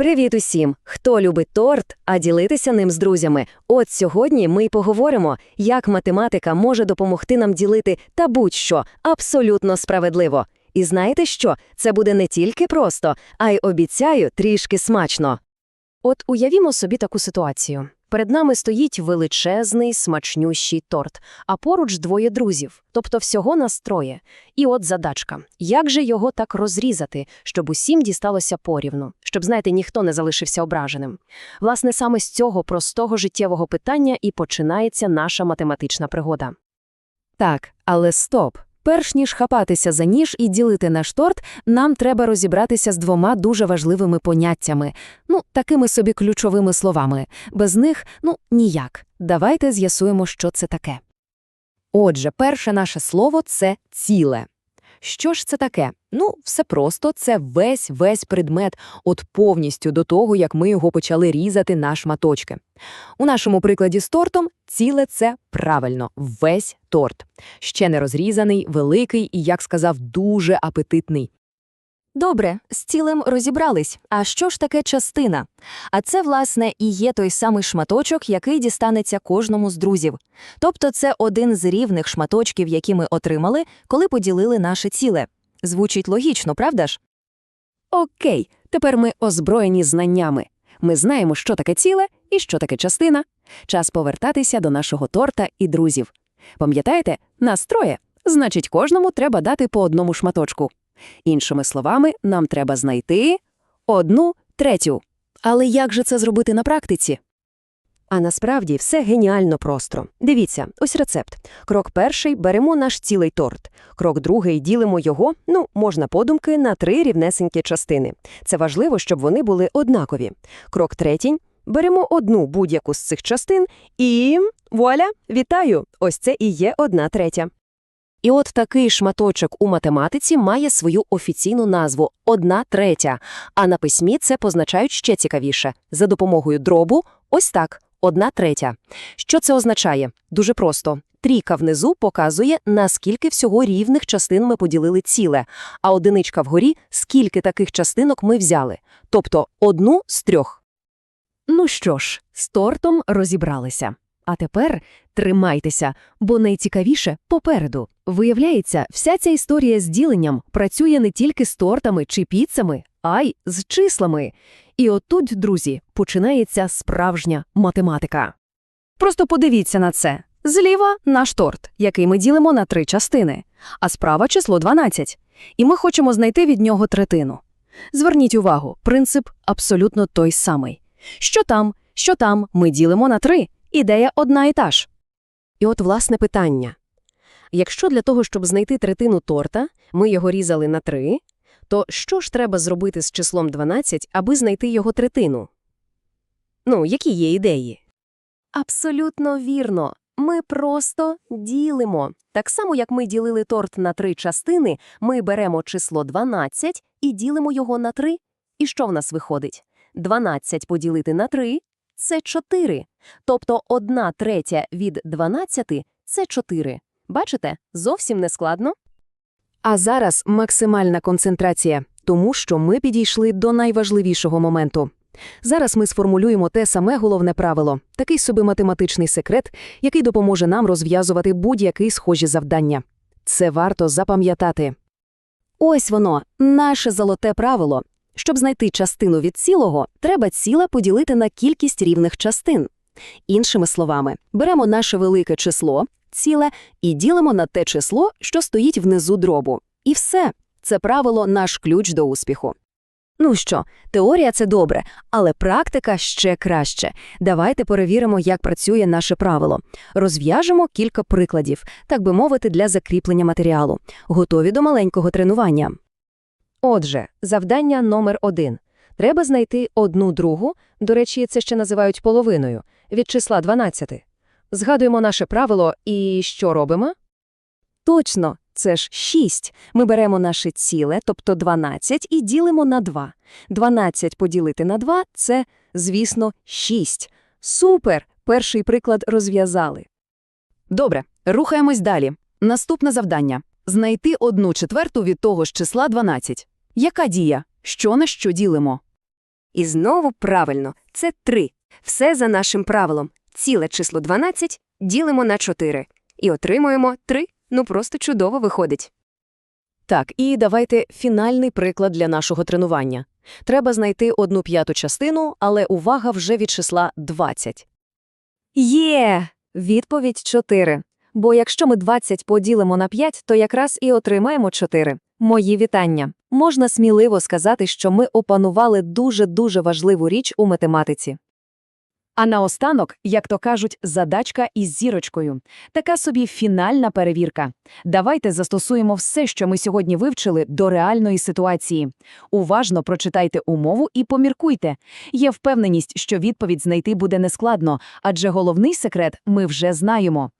Привіт усім! Хто любить торт, а ділитися ним з друзями. От сьогодні ми й поговоримо, як математика може допомогти нам ділити та будь-що абсолютно справедливо. І знаєте що? Це буде не тільки просто, а й обіцяю трішки смачно. От уявімо собі таку ситуацію. Перед нами стоїть величезний смачнющий торт, а поруч двоє друзів, тобто всього нас троє. І от задачка. Як же його так розрізати, щоб усім дісталося порівну, щоб, знаєте, ніхто не залишився ображеним? Власне, саме з цього простого життєвого питання і починається наша математична пригода. Так, але стоп. Перш ніж хапатися за ніж і ділити наш торт, нам треба розібратися з двома дуже важливими поняттями, ну, такими собі ключовими словами. Без них, ну, ніяк. Давайте з'ясуємо, що це таке. Отже, перше наше слово – це ціле. Що ж це таке? Ну, все просто, це весь-весь предмет, от повністю до того, як ми його почали різати на шматочки. У нашому прикладі з тортом ціле це правильно, весь торт. Ще не розрізаний, великий і, як сказав, дуже апетитний. Добре, з цілим розібрались. А що ж таке частина? А це, власне, і є той самий шматочок, який дістанеться кожному з друзів. Тобто це один з рівних шматочків, які ми отримали, коли поділили наше ціле. Звучить логічно, правда ж? Окей, тепер ми озброєні знаннями. Ми знаємо, що таке ціле і що таке частина. Час повертатися до нашого торта і друзів. Пам'ятаєте, нас троє, значить, кожному треба дати по одному шматочку. Іншими словами, нам треба знайти одну третю. Але як же це зробити на практиці? А насправді все геніально просто. Дивіться, ось рецепт. Крок перший – беремо наш цілий торт. Крок другий – ділимо його, ну, можна подумки, на три рівнесенькі частини. Це важливо, щоб вони були однакові. Крок третій – беремо одну будь-яку з цих частин і… вуаля, вітаю! Ось це і є одна третя. І от такий шматочок у математиці має свою офіційну назву – одна третя, а на письмі це позначають ще цікавіше. За допомогою дробу – ось так, одна третя. Що це означає? Дуже просто. Трійка внизу показує, наскільки всього рівних частин ми поділили ціле, а одиничка вгорі – скільки таких частинок ми взяли, тобто одну з трьох. Ну що ж, з тортом розібралися. А тепер тримайтеся, бо найцікавіше попереду. Виявляється, вся ця історія з діленням працює не тільки з тортами чи піцами, а й з числами. І отут, друзі, починається справжня математика. Просто подивіться на це. Зліва наш торт, який ми ділимо на три частини, а справа число 12. І ми хочемо знайти від нього третину. Зверніть увагу, принцип абсолютно той самий. Що там, що там, ми ділимо на три. Ідея одна і та ж. І от власне питання. Якщо для того, щоб знайти третину торта, ми його різали на три, то що ж треба зробити з числом 12, аби знайти його третину? Ну, які є ідеї? Абсолютно вірно. Ми просто ділимо. Так само, як ми ділили торт на три частини, ми беремо число 12 і ділимо його на 3. І що в нас виходить? 12 поділити на 3 – це 4. Тобто 1 третя від 12 – це 4. Бачите? Зовсім не складно. А зараз максимальна концентрація, тому що ми підійшли до найважливішого моменту. Зараз ми сформулюємо те саме головне правило, такий собі математичний секрет, який допоможе нам розв'язувати будь-які схожі завдання. Це варто запам'ятати. Ось воно, наше золоте правило. Щоб знайти частину від цілого, треба ціле поділити на кількість рівних частин. Іншими словами, беремо наше велике число, ціле, і ділимо на те число, що стоїть внизу дробу. І все. Це правило – наш ключ до успіху. Ну що, теорія – це добре, але практика ще краще. Давайте перевіримо, як працює наше правило. Розв'яжемо кілька прикладів, так би мовити, для закріплення матеріалу. Готові до маленького тренування? Отже, завдання номер один. Треба знайти одну другу, до речі, це ще називають половиною, від числа 12. Згадуємо наше правило і що робимо? Точно, це ж 6. Ми беремо наше ціле, тобто 12, і ділимо на 2. 12 поділити на 2 – це, звісно, 6. Супер! Перший приклад розв'язали. Добре, рухаємось далі. Наступне завдання – знайти одну четверту від того ж числа 12. Яка дія? Що на що ділимо? І знову правильно, це 3. Все за нашим правилом. Ціле число 12 ділимо на 4. І отримуємо 3. Ну просто чудово виходить. Так, і давайте фінальний приклад для нашого тренування. Треба знайти одну п'яту частину, але увага вже від числа 20. Є! Відповідь 4. Бо якщо ми 20 поділимо на 5, то якраз і отримаємо 4. Мої вітання. Можна сміливо сказати, що ми опанували дуже-дуже важливу річ у математиці. А наостанок, як то кажуть, задачка із зірочкою. Така собі фінальна перевірка. Давайте застосуємо все, що ми сьогодні вивчили, до реальної ситуації. Уважно прочитайте умову і поміркуйте. Є впевненість, що відповідь знайти буде нескладно, адже головний секрет ми вже знаємо.